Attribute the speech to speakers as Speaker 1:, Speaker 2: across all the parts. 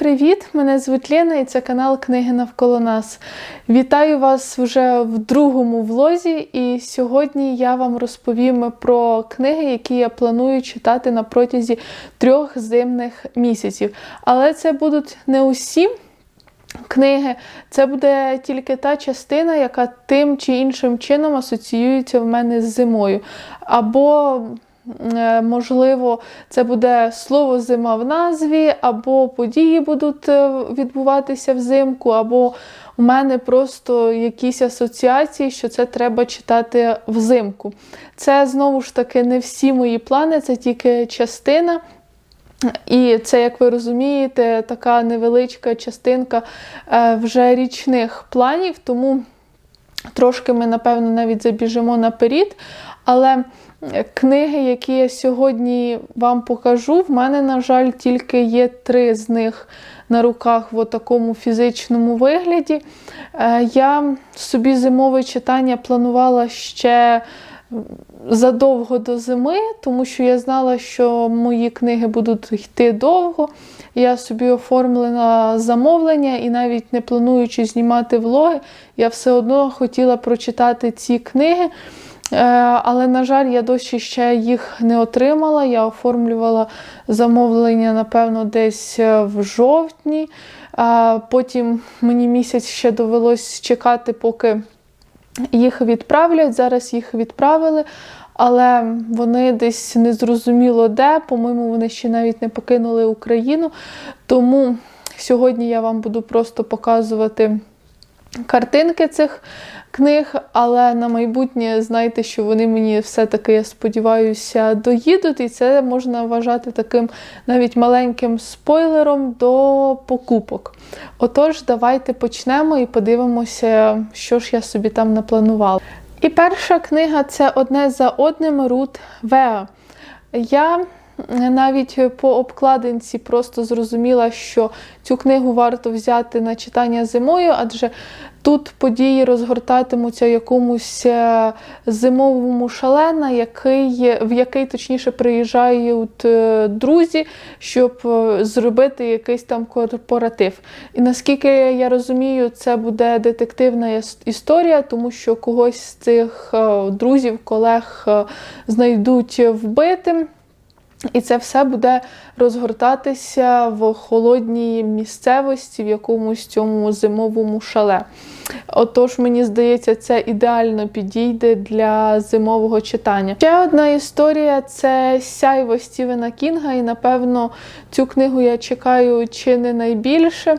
Speaker 1: привіт! Мене звуть Лена і це канал Книги навколо нас. Вітаю вас вже в другому влозі, і сьогодні я вам розповім про книги, які я планую читати на протязі трьох зимних місяців. Але це будуть не усі. Книги це буде тільки та частина, яка тим чи іншим чином асоціюється в мене з зимою. Або можливо, це буде слово зима в назві, або події будуть е, відбуватися взимку, або у мене просто якісь асоціації, що це треба читати взимку. Це знову ж таки не всі мої плани, це тільки частина. І це, як ви розумієте, така невеличка частинка е, вже річних планів, тому трошки ми, напевно, навіть забіжимо наперед. Але Книги, які я сьогодні вам покажу, в мене, на жаль, тільки є три з них на руках в такому фізичному вигляді. Е, я собі зимове читання планувала ще задовго до зими, тому що я знала, що мої книги будуть йти довго. Я собі оформлена замовлення і навіть не плануючи знімати влоги, я все одно хотіла прочитати ці книги. Е, але, на жаль, я досі ще їх не отримала. Я оформлювала замовлення, напевно, десь е, в жовтні. Потім мені місяць ще довелось чекати, поки їх відправлять. Зараз їх відправили, але вони десь незрозуміло де. По-моєму, вони ще навіть не покинули Україну. Тому сьогодні я вам буду просто показувати картинки цих книг, але на майбутнє знайте, що вони мені все-таки, я сподіваюся, доїдуть, і це можна вважати таким навіть маленьким спойлером до покупок. Отож, давайте почнемо і подивимося, що ж я собі там напланувала. І перша книга це одне за одним Рут Веа. Я навіть по обкладинці просто зрозуміла, що цю книгу варто взяти на читання зимою, адже тут події розгортатимуться якомусь е, зимовому шалена, який, в який точніше приїжджають е, друзі, щоб е, зробити якийсь там корпоратив. І наскільки я розумію, це буде детективна історія, тому що когось з цих друзів, колег знайдуть вбитим. І це все буде розгортатися в холодній місцевості, в якомусь цьому зимовому шале. Отож, мені здається, це ідеально підійде для зимового читання. Ще одна історія це сяйво Стівена Кінга, і напевно цю книгу я чекаю чи не найбільше.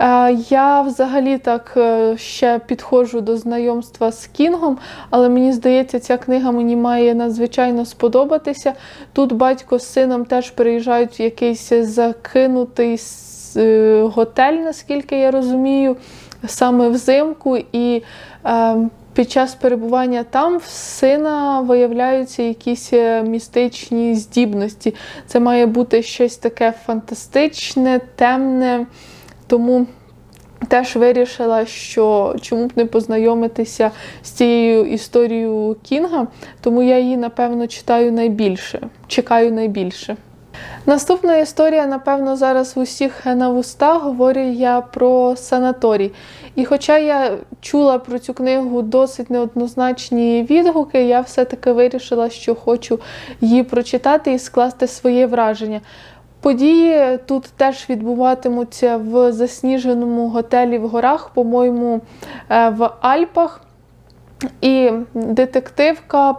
Speaker 1: Е, я взагалі так е, ще підходжу до знайомства з Кінгом, але мені здається, ця книга мені має надзвичайно сподобатися. Тут батько з сином теж переїжджають в якийсь закинутий е, готель, наскільки я розумію, саме взимку. і під час перебування там в сина виявляються якісь містичні здібності. Це має бути щось таке фантастичне, темне. Тому теж вирішила, що чому б не познайомитися з цією історією Кінга, тому я її, напевно, читаю найбільше, чекаю найбільше. Наступна історія, напевно, зараз в усіх на вустах говорю я про санаторій. І хоча я чула про цю книгу досить неоднозначні відгуки, я все-таки вирішила, що хочу її прочитати і скласти своє враження. Події тут теж відбуватимуться в засніженому готелі в горах, по-моєму, е, в Альпах. І детективка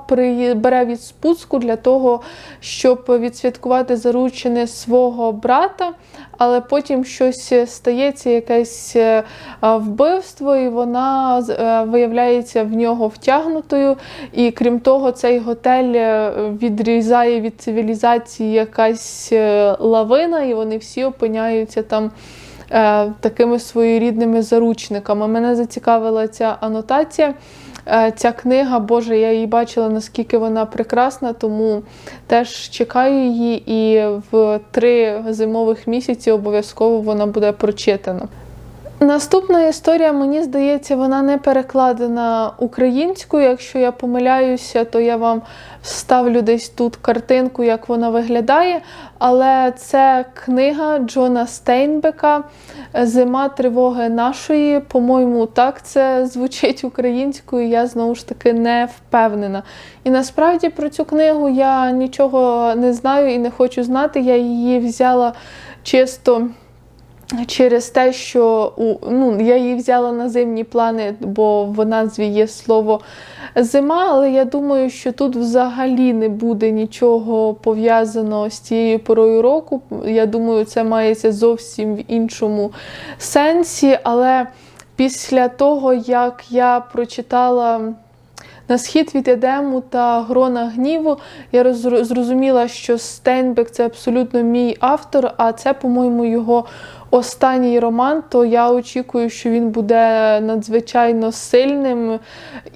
Speaker 1: бере від спуску для того, щоб відсвяткувати заручини свого брата, але потім щось стається, якесь е, вбивство, і вона е, виявляється в нього втягнутою. І крім того, цей готель е, відрізає від цивілізації якась лавина, і вони всі опиняються там. Такими своєрідними заручниками. Мене зацікавила ця анотація. Е, ця книга, Боже, я її бачила, наскільки вона прекрасна, тому теж чекаю її, і в три зимових місяці обов'язково вона буде прочитана. Наступна історія, мені здається, вона не перекладена українською. Якщо я помиляюся, то я вам ставлю десь тут картинку, як вона виглядає. Але це книга Джона Стейнбека Зима тривоги нашої. По-моєму, так це звучить українською. Я знову ж таки не впевнена. І насправді про цю книгу я нічого не знаю і не хочу знати. Я її взяла чисто. Через те, що ну, я її взяла на зимні плани, бо в назві є слово зима, але я думаю, що тут взагалі не буде нічого пов'язаного з цією порою року. Я думаю, це мається зовсім в іншому сенсі. Але після того, як я прочитала. На схід від Едему та Грона гніву я роз- зрозуміла, що Стейнбек це абсолютно мій автор, а це, по-моєму, його останній роман. То я очікую, що він буде надзвичайно сильним.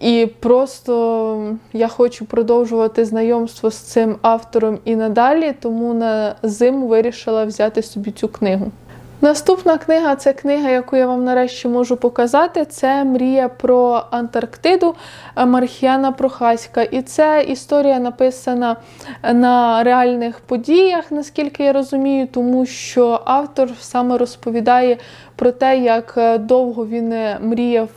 Speaker 1: І просто я хочу продовжувати знайомство з цим автором і надалі, тому на зиму вирішила взяти собі цю книгу. Наступна книга це книга, яку я вам нарешті можу показати. Це Мрія про Антарктиду Мархіана Прохаська. І це історія написана на реальних подіях, наскільки я розумію, тому що автор саме розповідає про те, як довго він мріяв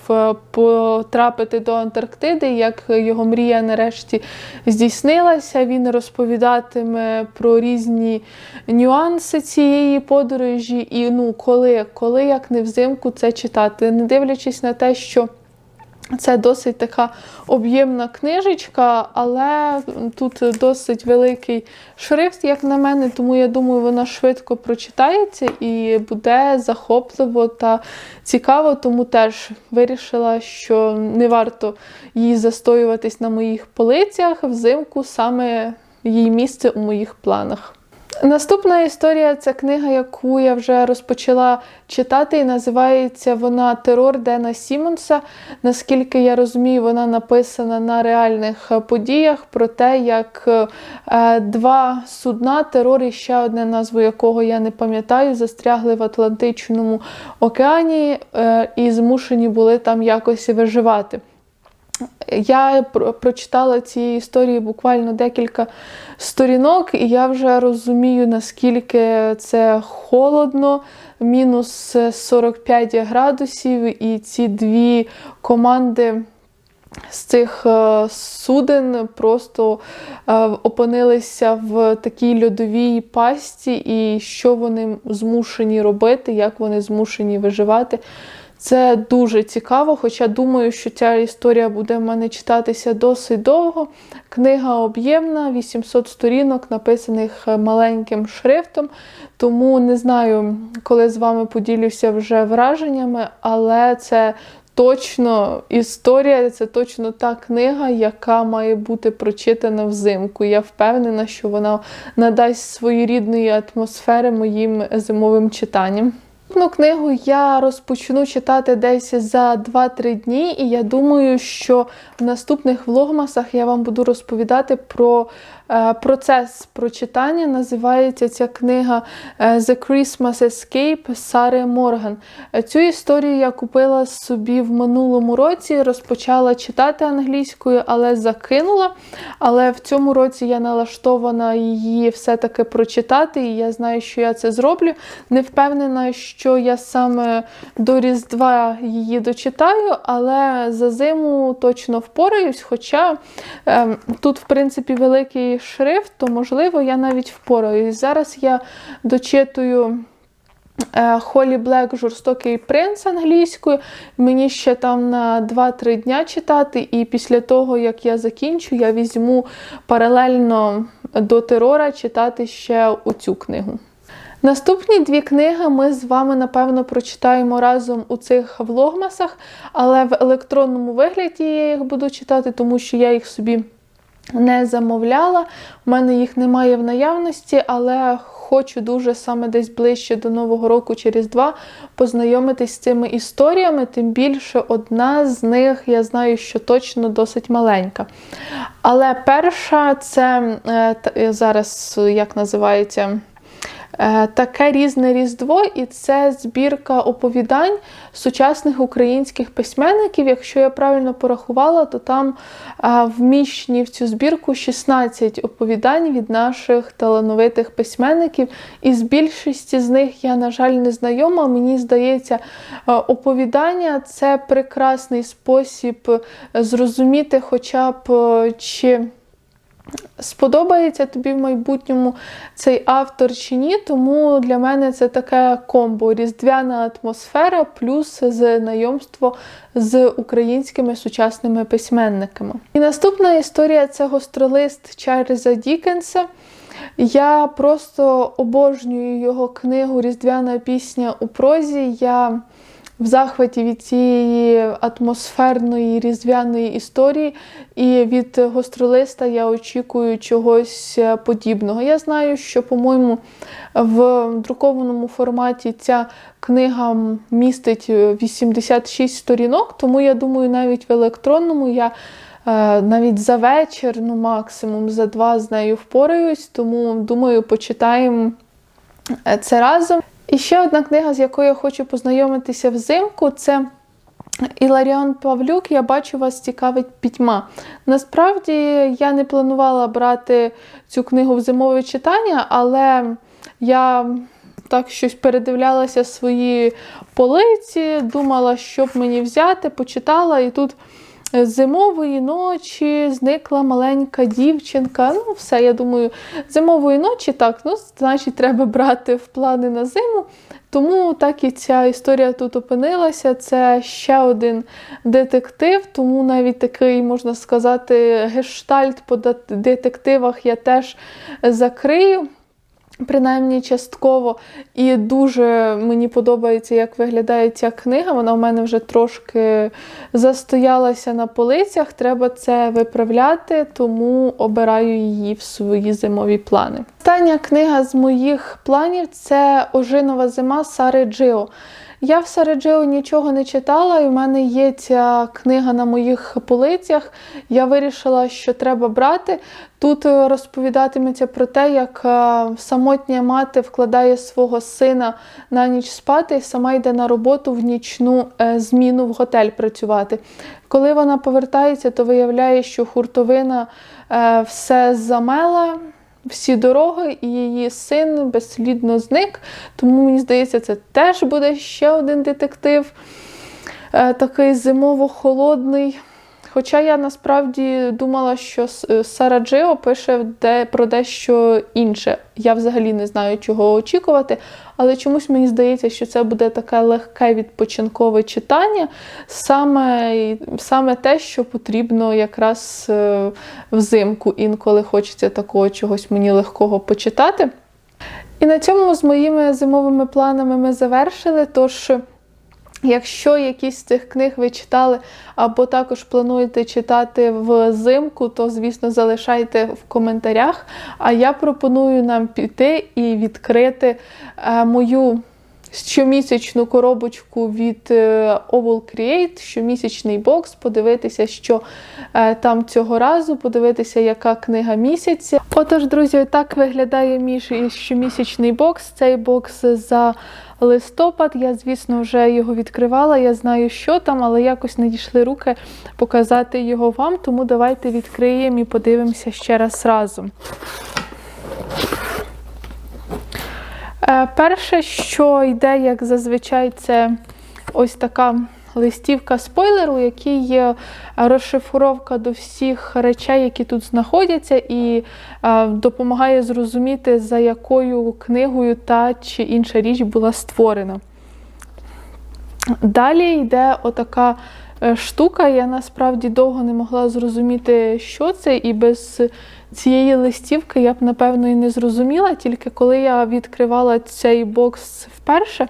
Speaker 1: потрапити до Антарктиди, як його мрія нарешті здійснилася. Він розповідатиме про різні нюанси цієї подорожі. І ну, коли, коли як не взимку це читати, не дивлячись на те, що це досить така об'ємна книжечка, але тут досить великий шрифт, як на мене, тому я думаю, вона швидко прочитається і буде захопливо та цікаво, тому теж вирішила, що не варто її застоюватись на моїх полицях взимку, саме її місце у моїх планах. Наступна історія це книга, яку я вже розпочала читати, і називається вона Терор Дена Сімонса. Наскільки я розумію, вона написана на реальних подіях про те, як е, два судна, терор і ще одне назву якого я не пам'ятаю, застрягли в Атлантичному океані е, і змушені були там якось виживати. Я прочитала ці історії буквально декілька сторінок, і я вже розумію, наскільки це холодно, мінус 45 градусів, і ці дві команди. З цих суден просто опинилися в такій льодовій пасті, і що вони змушені робити, як вони змушені виживати. Це дуже цікаво, хоча думаю, що ця історія буде в мене читатися досить довго. Книга об'ємна, 800 сторінок, написаних маленьким шрифтом. Тому не знаю, коли з вами поділюся вже враженнями, але це точно історія, це точно та книга, яка має бути прочитана взимку. Я впевнена, що вона надасть своєрідної атмосфери моїм зимовим читанням. Наступну книгу я розпочну читати десь за 2-3 дні, і я думаю, що в наступних влогмасах я вам буду розповідати про е, процес прочитання. Називається ця книга е, The Christmas Escape Сари Морган. Цю історію я купила собі в минулому році, розпочала читати англійською, але закинула. Але в цьому році я налаштована її все-таки прочитати, і я знаю, що я це зроблю. Не впевнена, що що я саме до Різдва її дочитаю, але за зиму точно впораюсь. Хоча е, тут, в принципі, великий шрифт, то можливо я навіть впораюсь. Зараз я дочитую. Холі Блек Жорстокий принц англійською. Мені ще там на 2-3 дня читати, і після того, як я закінчу, я візьму паралельно до терора читати ще оцю книгу. Наступні дві книги ми з вами, напевно, прочитаємо разом у цих влогмасах, але в електронному вигляді я їх буду читати, тому що я їх собі не замовляла. У мене їх немає в наявності, але хочу дуже саме десь ближче до Нового року, через два, познайомитись з цими історіями. Тим більше одна з них, я знаю, що точно досить маленька. Але перша це е, зараз як називається. Е, таке різне різдво, і це збірка оповідань сучасних українських письменників. Якщо я правильно порахувала, то там е, вміщені в цю збірку 16 оповідань від наших талановитих письменників. І з більшості з них я, на жаль, не знайома. Мені здається, е, оповідання це прекрасний спосіб зрозуміти, хоча б чи. Сподобається тобі в майбутньому цей автор чи ні, тому для мене це таке комбо різдвяна атмосфера плюс знайомство з українськими сучасними письменниками. І наступна історія це гостролист Чарльза Дікенса. Я просто обожнюю його книгу Різдвяна пісня у прозі. Я в захваті від цієї атмосферної різдвяної історії, і від гостролиста я очікую чогось подібного. Я знаю, що, по-моєму, в друкованому форматі ця книга містить 86 сторінок, тому я думаю, навіть в електронному я. Е, навіть за вечір, ну максимум за два з нею впораюсь, тому думаю, почитаємо е, це разом. І ще одна книга, з якою я хочу познайомитися взимку, це Іларіон Павлюк. Я бачу, вас цікавить пітьма. Насправді я не планувала брати цю книгу в зимове читання, але я так щось передивлялася свої полиці, думала, що б мені взяти, почитала і тут. Зимової ночі зникла маленька дівчинка. Ну, все, я думаю, зимової ночі так, ну, значить, треба брати в плани на зиму. Тому так і ця історія тут опинилася. Це ще один детектив, тому навіть такий, можна сказати, гештальт по детективах я теж закрию. Принаймні частково. І дуже мені подобається, як виглядає ця книга. Вона в мене вже трошки застоялася на полицях. Треба це виправляти, тому обираю її в свої зимові плани. Остання книга з моїх планів це Ожинова зима Сари Джио. Я в Сараджео нічого не читала, і в мене є ця книга на моїх полицях. Я вирішила, що треба брати. Тут е, розповідатиметься про те, як е, самотня мати вкладає свого сина на ніч спати і сама йде на роботу в нічну е, зміну в готель працювати. Коли вона повертається, то виявляє, що хуртовина все замела всі дороги, і її син безслідно зник. Тому мені здається, це теж буде ще один детектив, е, такий зимово-холодний. Хоча я насправді думала, що е, Сара Джио пише де, про дещо інше. Я взагалі не знаю, чого очікувати, але чомусь мені здається, що це буде таке легке відпочинкове читання, саме саме те, що потрібно якраз е, взимку. Інколи хочеться такого чогось мені легкого почитати. І на цьому з моїми зимовими планами ми завершили. Тож. Якщо якісь з цих книг ви читали або також плануєте читати взимку, то, звісно, залишайте в коментарях. А я пропоную нам піти і відкрити е, мою щомісячну коробочку від е, Oval Create, щомісячний бокс, подивитися, що е, там цього разу, подивитися, яка книга місяця. Отож, друзі, так виглядає мій щомісячний бокс. Цей бокс за листопад. Я, звісно, вже його відкривала. Я знаю, що там, але якось не дійшли руки показати його вам. Тому давайте відкриємо і подивимося ще раз разом. Е, перше, що йде, як зазвичай, це ось така листівка спойлеру, який є розшифровка до всіх речей, які тут знаходяться, і е, допомагає зрозуміти, за якою книгою та чи інша річ була створена. Далі йде отака е, штука. Я насправді довго не могла зрозуміти, що це, і без цієї листівки я б, напевно, і не зрозуміла, тільки коли я відкривала цей бокс вперше,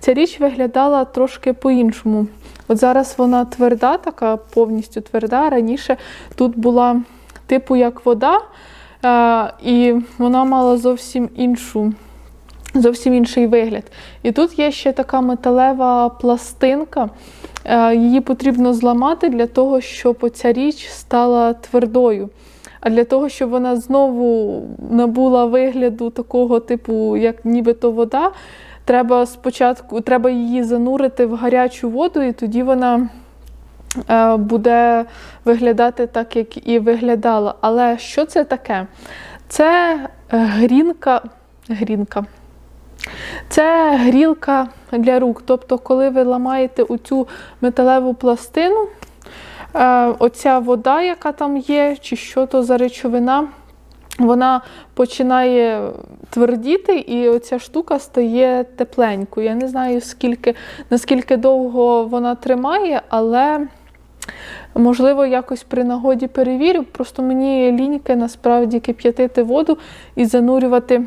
Speaker 1: ця річ виглядала трошки по-іншому. От зараз вона тверда, така повністю тверда. Раніше тут була типу як вода, е, і вона мала зовсім іншу. Зовсім інший вигляд. І тут є ще така металева пластинка. Е, її потрібно зламати для того, щоб оця річ стала твердою. А для того, щоб вона знову набула вигляду такого типу, як нібито вода, треба спочатку треба її занурити в гарячу воду, і тоді вона е, буде виглядати так, як і виглядала. Але що це таке? Це грінка. грінка. Це грілка для рук. Тобто, коли ви ламаєте оцю металеву пластину, оця вода, яка там є, чи що то за речовина, вона починає твердіти, і оця штука стає тепленькою. Я не знаю, скільки, наскільки довго вона тримає, але. Можливо, якось при нагоді перевірю. Просто мені ліньки насправді кип'ятити воду і занурювати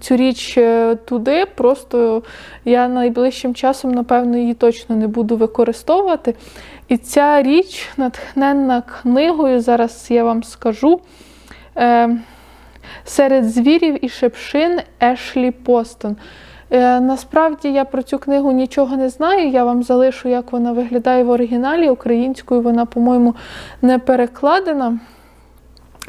Speaker 1: цю річ е, туди. Просто я найближчим часом, напевно, її точно не буду використовувати. І ця річ, натхненна книгою, зараз я вам скажу. Е, Серед звірів і шепшин Ешлі Постон. Е, Насправді я про цю книгу нічого не знаю. Я вам залишу, як вона виглядає в оригіналі. Українською вона, по-моєму, не перекладена.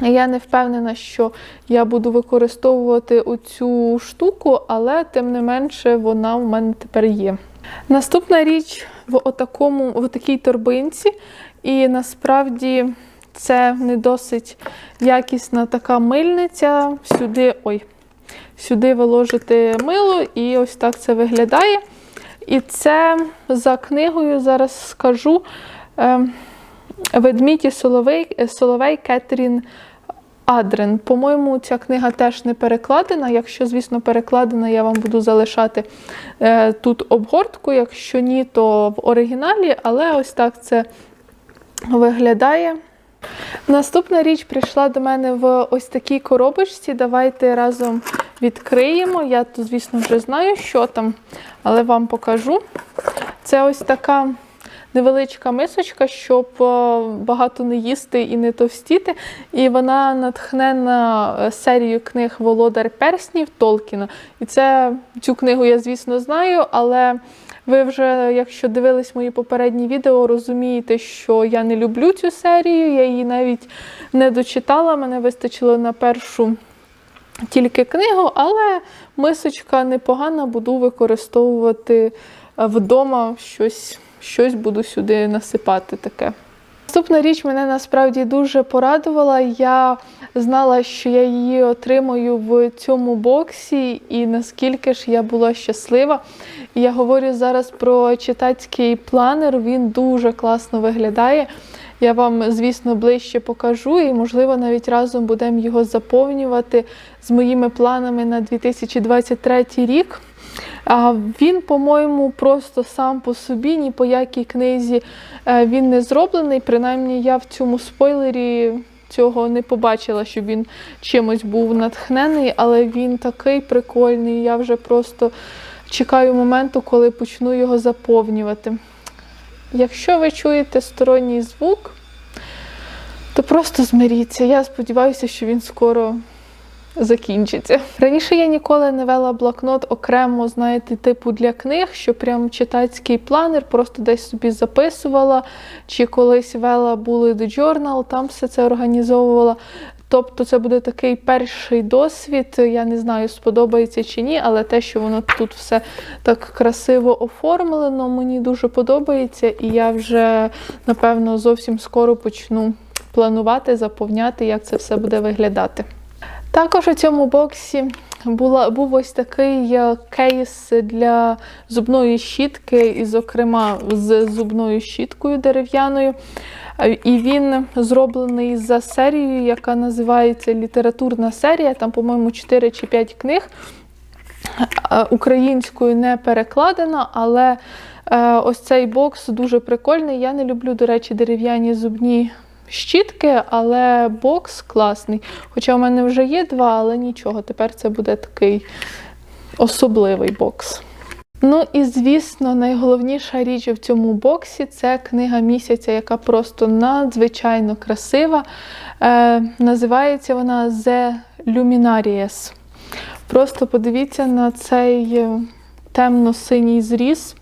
Speaker 1: Я не впевнена, що я буду використовувати оцю штуку, але тим не менше вона у мене тепер є. Наступна річ в отакому, в такій торбинці, і насправді це не досить якісна така мильниця. Сюди, ой, сюди ви ложите мило, і ось так це виглядає. І це за книгою зараз скажу. Е, Ведмідь і Соловей, Соловей Кетрін Адрен. По-моєму, ця книга теж не перекладена. Якщо, звісно, перекладена, я вам буду залишати е, тут обгортку. Якщо ні, то в оригіналі, але ось так це виглядає. Наступна річ прийшла до мене в ось такій коробочці. Давайте разом відкриємо. Я тут, звісно, вже знаю, що там, але вам покажу. Це ось така невеличка мисочка, щоб е, багато не їсти і не товстіти. І вона натхнена е, серією книг Володар Перснів Толкіна. І це цю книгу я, звісно, знаю, але. Ви вже, якщо дивились мої попередні відео, розумієте, що я не люблю цю серію, я її навіть не дочитала, мене вистачило на першу тільки книгу, але мисочка непогана, буду використовувати е, вдома щось, щось буду сюди насипати таке. Наступна річ мене насправді дуже порадувала. Я знала, що я її отримаю в цьому боксі, і наскільки ж я була щаслива. Я говорю зараз про читацький планер, він дуже класно виглядає. Я вам, звісно, ближче покажу, і, можливо, навіть разом будемо його заповнювати з моїми планами на 2023 рік. А Він, по-моєму, просто сам по собі, ні по якій книзі е, він не зроблений. Принаймні, я в цьому спойлері цього не побачила, щоб він чимось був натхнений, але він такий прикольний. Я вже просто чекаю моменту, коли почну його заповнювати. Якщо ви чуєте сторонній звук, то просто змиріться. Я сподіваюся, що він скоро закінчиться. Раніше я ніколи не вела блокнот окремо, знаєте, типу для книг, що прям читацький планер, просто десь собі записувала, чи колись вела bullet journal, там все це організовувала. Тобто це буде такий перший досвід. Я не знаю, сподобається чи ні, але те, що воно тут все так красиво оформлено, мені дуже подобається, і я вже, напевно, зовсім скоро почну планувати, заповняти, як це все буде виглядати. Також у цьому боксі була, був ось такий е, кейс для зубної щітки, і, зокрема, з зубною щіткою дерев'яною. І він зроблений за серією, яка називається літературна серія. Там, по-моєму, 4 чи 5 книг. Українською не перекладена, але е, ось цей бокс дуже прикольний. Я не люблю, до речі, дерев'яні зубні щітки, але бокс класний. Хоча в мене вже є два, але нічого, тепер це буде такий особливий бокс. Ну і звісно, найголовніша річ в цьому боксі це книга місяця, яка просто надзвичайно красива. Е, Називається вона The Luminaries. Просто подивіться на цей е, темно-синій зріз.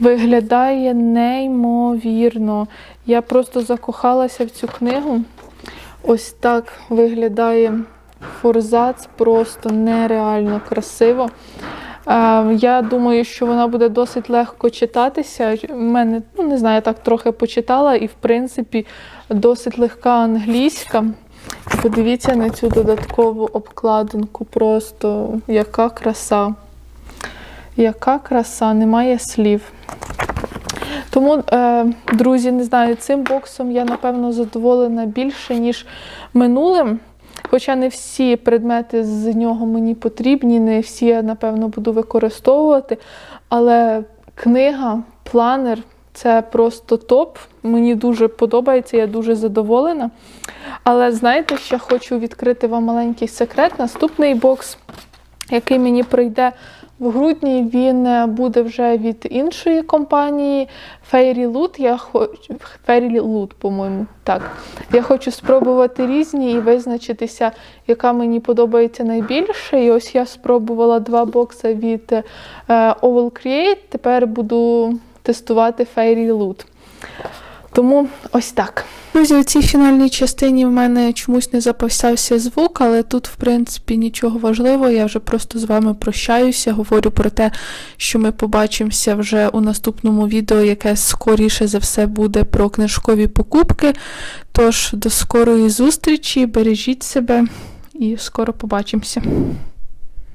Speaker 1: Виглядає неймовірно. Я просто закохалася в цю книгу. Ось так виглядає форзац, просто нереально красиво. Е, Я думаю, що вона буде досить легко читатися. У мене, ну не знаю, я так трохи почитала, і в принципі досить легка англійська. Подивіться на цю додаткову обкладинку. Просто яка краса. Яка краса, немає слів. Тому, е, друзі, не знаю, цим боксом я, напевно, задоволена більше, ніж минулим. Хоча не всі предмети з нього мені потрібні, не всі я, напевно, буду використовувати. Але книга, планер це просто топ. Мені дуже подобається, я дуже задоволена. Але знаєте, ще хочу відкрити вам маленький секрет. Наступний бокс, який мені прийде в грудні, він е, буде вже від іншої компанії Fairy Loot. Я хочу Fairy Loot, по-моєму. Так. Я хочу спробувати різні і визначитися, яка мені подобається найбільше. І ось я спробувала два бокси від е, Oval Create. Тепер буду тестувати Fairy Loot. Тому ось так. Друзі, у цій фінальній частині в мене чомусь не записався звук, але тут, в принципі, нічого важливого. Я вже просто з вами прощаюся. Говорю про те, що ми побачимося вже у наступному відео, яке скоріше за все буде про книжкові покупки. Тож, до скорої зустрічі, бережіть себе і скоро побачимося.